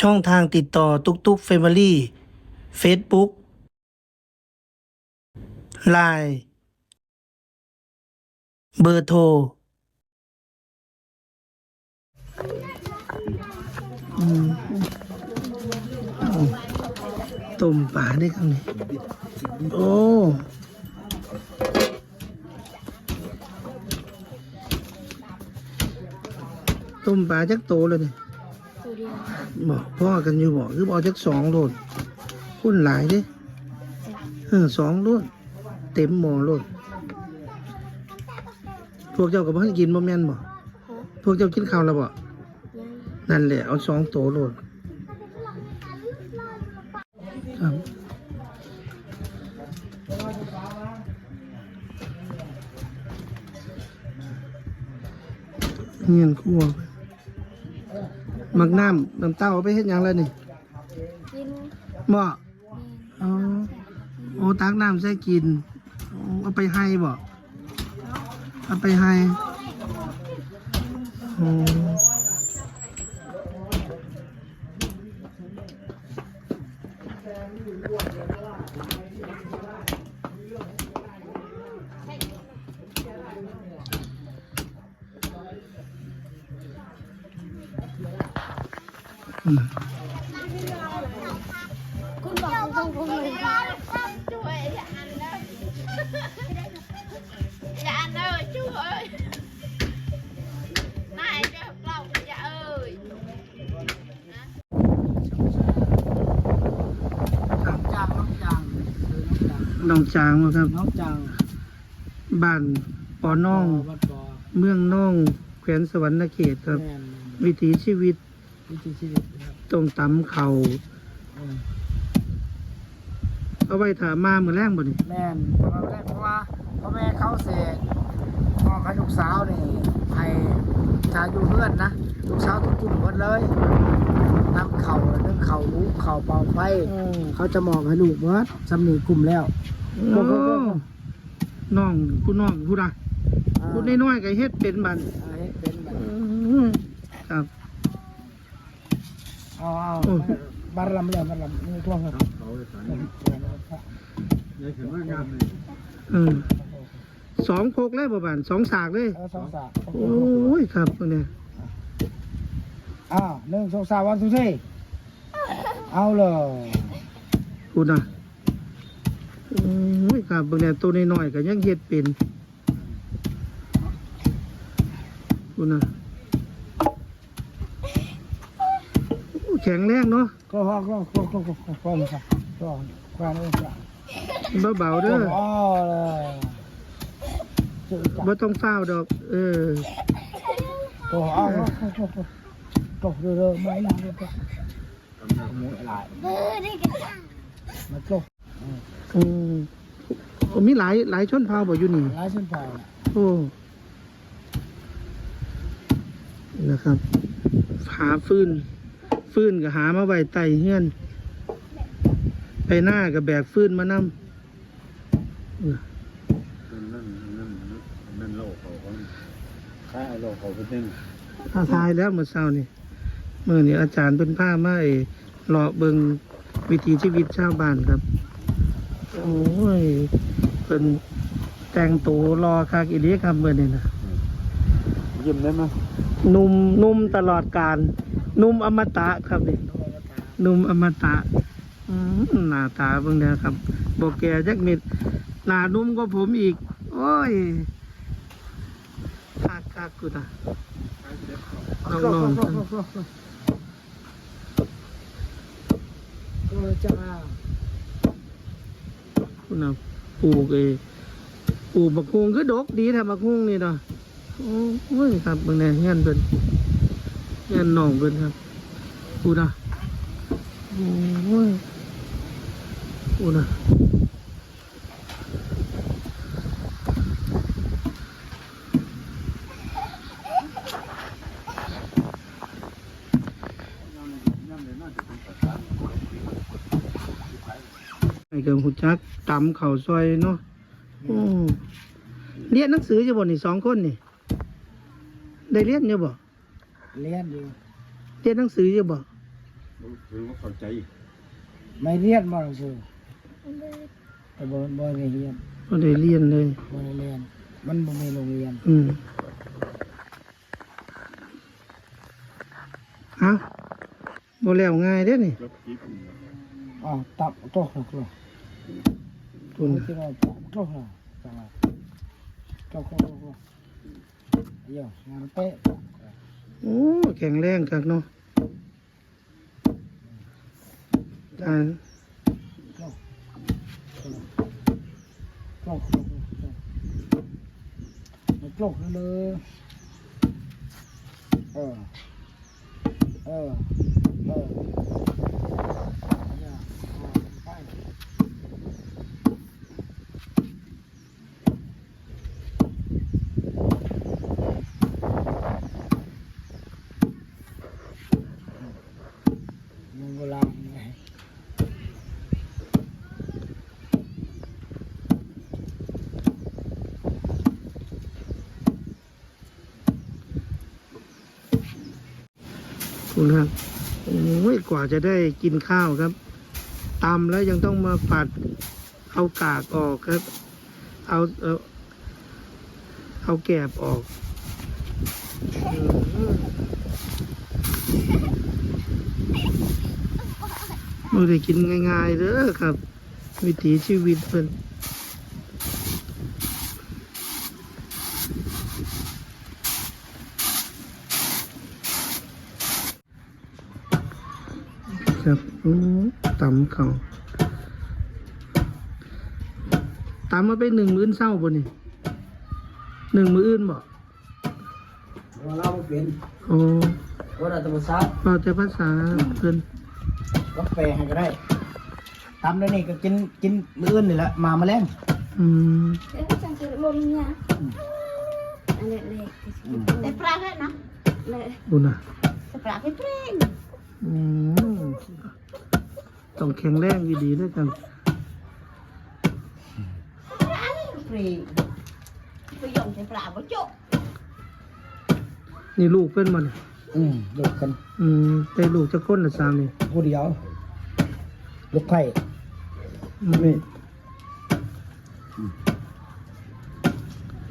ช่องทางติดต่อตุกตุกเฟมิลี่เฟซบุ๊กไลน์เบอร์โทรอืมอืมต้มปลาได้ข้างในโอ้ต้มปลาจักโตเลยเนี่ย บอกพ่อกันอยู่บอกคือบอกจักสองโลดคุณหลายด้เออสองโลดเต็มหม้อโลดพวกเจ้ากับพ่อกินบ่แม่นบ่พวกเจ้ากินข้าวแล้วบ่นั่นแหละเอาสองโตโลดครับเงียนคั่ว มักน้ำน้ำเต้าเอาไปเฮ็ดหยังแล้วนี่กินบ่อ๋อโอ้ตักน้ำใส่กินโอ้เอาไปให้บ่เอาไปให้โอ้ คุณบอกตรงๆเลย chú ơi dạ anh đó dạ anh ơi chú ơi này cho hợp lòng dạ ơi ครับจางน้องจางคือน้องจางน้องจางบ่ครับ น้องจางบ้านปอน้อง วัดปอเมืองน้องแขวนสวรรณเขตครับ แม่นวิถีชีวิต วิถีชีวิตนะครับ ตรงตำเขาเออเอาไว้ถามามือแรงบ่นี่แม่นเพราะว่าเพราะว่าพ่อแม่เขาเสกพ่อให้ลูกสาวนี่ให้ชายอยู่เพื่อนนะลูกสาวทุกจุ่มหมดเลยนำเข่าเรื่องเข่าลูกเข่าเป่าไฟเขาจะมองให้ลูกเมื่อสำนีกลุ่มแล้วโอ้น้องผู้น้องผู้ใดผู้น้อยๆก็เฮ็ดเป็นบัดอ่าให้เป็นแบบครับ เอาเอาโอ้บารลำเลยบารลำนี่ท่วงครับเออสองโคกเลยบ่บานสองสากเลยเอาสองสามโอ้ยครับพวกเนี่ยอ้าวหนึ่งสองสามวันทุกทีเอาเลยพูดนะโอ้ยครับพวกเนี่ยตัวน้อยๆก็ยังเฮ็ดเป็นพูดนะโอ้ แข็งแรงเนาะก็ก็ก็ก็ก็ก็ก็ก็ครับก็ความเองจ้ะเบาๆเด้ออ๋อเลยจุจ้ะบ่ต้องเฝ้าดอก เออก็เอาก็ก็ก็ก็ก็เรือไม่นานก็ไม่หลายเอกันจังมันก็โอ้มมีหลายหลายชนเผ่าบ่อยู่นี่หลายเส้นไปโอ้นะครับหาฟืน ฟื้นก็หามาไว้ใต้เฮือน ไปหน้าก็แบกฟื้นมานำนั่นนั่นนั่นนั่นโลกเขาเขาค่าโลกเขาเป็นหนึ่งท้าทายแล้วเมื่อเช้านี่เมื่อนี้อาจารย์เป็นผ้าไอ้เลาะเบิงวิถีชีวิตชาวบ้านครับ โอ้ยเป็นแต่งตัวรอคากอิเลียครับเมื่อนี้นะยิ้มได้ไหมนุ่มนุ่มตลอดการ นุ่มอมตะครับนี่นุ่มอมตะหน้าตาเบิ่งแล้วครับบอกแกจักเม็ดหน้านุ่มก็ผมอีก โอ้ยคากคากกูนะน้องก็นอนก็ก็ก็ก็จะคุณนะปลูกเอปลูกบักฮุงคือดกดีแท้บักฮุงนี่เนาะโอ้ยครับเบิ่งแน่เงี้ยนเบิ่น เงี้ยนน้องเบิ่นครับกูนะโอ้ยกูนะไอ้เกิมหุ่นจักตำเข่าซอยเนาะโอ้เรียนหนังสือจะบ่นี่สองคนนี่ ได้เรียนอยู่บ่ เรียนอยู่เรียนหนังสืออยู่บ่คือว่าเข้าใจไม่เรียนบ่หนังสือแต่บ่บ่ได้เรียนก็ได้เรียนเลยบ่ได้เรียน มันบ่มีโรงเรียน อืมเอาบ่แล้วง่ายเด้อนี่จบกิ๊บอ๋อตับโต๊ะโต๊ะคุณที่เราโต๊ะจังหวะโต๊ะโต๊ะโต๊ะเดี๋ยวงานเป๊ะ โอ้แข็งแรงกักเนาะอ่าโต๊ะโต๊ะโต๊ะเลยเออ เออ เออไป มึงโบราณไง คุณครับโอ้ยกว่าจะได้กินข้าวครับตำแล้วยังต้องมาปัดเอากากออกครับ เอาเอาเอาแกบออกมไม่ได้กินง่ายๆเด้อครับ วิถีชีวิตเพิ่น ครับโอ้ตำเขาตำมาไปหนึ่งมื้อเศร้าบ่นี่หนึ่งมื้ออื่นบ่ว่าเราไม่เป็นโอ้ว่าเราจะมาซับพอแต่ภาษาเพิ่นก็แปลให้ก็ได้ทำได้นี่ก็กินกินมื้ออื่นนี่แหละมามาแล้งอืมเอ๊ะจังจะลงเนี่ยอันนี้เล็กแต่ปลาแค่นะเลยบุญอะแต่ปลาแค่เปร่งอืม ต้องแข็งแรงดีๆด้วยกันเปร่งไปยงแต่ปลาบ่จบนี่ลูกเป็นมันยอืมลูกกัน อืมแต่ลูกจะก้นละสามนี่ผู้เดียว ลูกไผ่นี่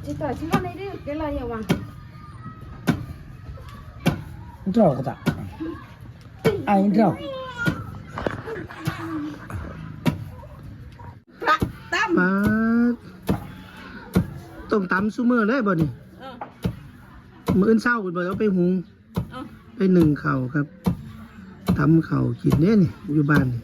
จะต่อชิว่าในเรื่องเดี๋ยวเราอย่าวางเจ้าก็ตะไอ้ เจ้าปลาตั้มปาดต้องตำซุมือเลยบ่นี่เออมื้ออื่นเช้าเพิ่นบ่เอาไปหุงเออไปหนึ่งเข่าวครับตำเข่าวกินเนี่ยนี่อยู่บ้านนี่